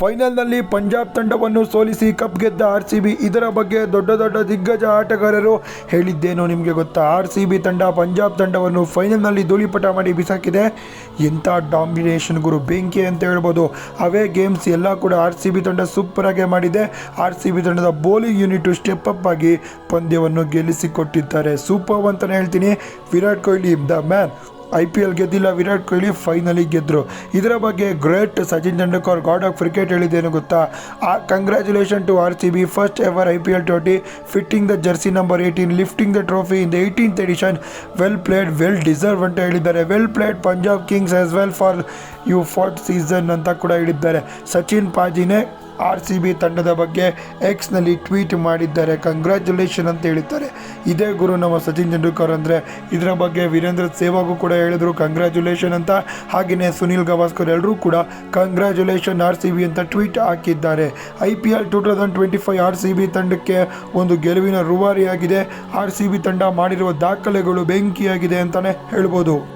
ಫೈನಲ್ನಲ್ಲಿ ಪಂಜಾಬ್ ತಂಡವನ್ನು ಸೋಲಿಸಿ ಕಪ್ ಗೆದ್ದ ಆರ್ ಸಿ ಬಿ ಇದರ ಬಗ್ಗೆ ದೊಡ್ಡ ದೊಡ್ಡ ದಿಗ್ಗಜ ಆಟಗಾರರು ಹೇಳಿದ್ದೇನು ನಿಮಗೆ ಗೊತ್ತಾ? ಆರ್ ಸಿ ಬಿ ತಂಡ ಪಂಜಾಬ್ ತಂಡವನ್ನು ಫೈನಲ್ನಲ್ಲಿ ಧೂಳಿಪಟ ಮಾಡಿ ಬಿಸಾಕಿದೆ. ಎಂಥ ಡಾಮಿನೇಷನ್ ಗುರು, ಬೆಂಕಿ ಅಂತ ಹೇಳ್ಬೋದು. ಅವೇ ಗೇಮ್ಸ್ ಎಲ್ಲ ಕೂಡ ಆರ್ ಸಿ ಬಿ ತಂಡ ಸೂಪರ್ ಆಗಿ ಮಾಡಿದೆ. ಆರ್ ಸಿ ಬಿ ತಂಡದ ಬೌಲಿಂಗ್ ಯೂನಿಟು ಸ್ಟೆಪ್ ಅಪ್ ಆಗಿ ಪಂದ್ಯವನ್ನು ಗೆಲ್ಲಿಸಿಕೊಟ್ಟಿದ್ದಾರೆ. ಸೂಪರ್ ಅಂತಲೇ ಹೇಳ್ತೀನಿ. Virat Kohli, the man. I P L ಗೆದ್ದಿಲ್ಲ Virat Kohli finally ಗೆದ್ದರು ಇದರ ಬಗ್ಗೆ great Sachin Tendulkar god of cricket ಹೇಳಿದ್ದೇನು ಗೊತ್ತಾ? ಆ congratulation to R C B first ever I P L twenty fitting the jersey number eighteen lifting the trophy in the eighteenth edition well played well deserve ಅಂತ ಹೇಳಿದ್ದಾರೆ. Well played Punjab kings as well for you fought season ಅಂತ ಕೂಡ ಹೇಳಿದ್ದಾರೆ. ಸಚಿನ್ ಪಾಜಿನೇ R C B ತಂಡದ ಬಗ್ಗೆ ಎಕ್ಸ್ನಲ್ಲಿ tweet ಮಾಡಿದ್ದಾರೆ. Congratulation ಅಂತ ಹೇಳಿದ್ದಾರೆ. ಇದೇ ಗುರು ನಮ್ಮ ಸಚಿನ್ ತೆಂಡೂಲ್ಕರ್ ಅಂದರೆ ಇದರ ಬಗ್ಗೆ ವೀರೇಂದ್ರ ಸೇವಾಗು ಕೂಡ ಹೇಳಿದರು. ಕಂಗ್ರ್ಯಾಚುಲೇಷನ್ ಅಂತ. ಹಾಗೆಯೇ ಸುನಿಲ್ ಗವಾಸ್ಕರ್ ಎಲ್ಲರೂ ಕೂಡ ಕಂಗ್ರ್ಯಾಚುಲೇಷನ್ ಆರ್ ಸಿ ಬಿ ಅಂತ ಟ್ವೀಟ್ ಹಾಕಿದ್ದಾರೆ. I P L two thousand twenty five R C B ತಂಡಕ್ಕೆ ಒಂದು ಗೆಲುವಿನ ರೂವಾರಿಯಾಗಿದೆ. ಆರ್ ಸಿ ಬಿ ತಂಡ ಮಾಡಿರುವ ದಾಖಲೆಗಳು ಬೆಂಕಿಯಾಗಿದೆ ಅಂತಲೇ ಹೇಳ್ಬೋದು.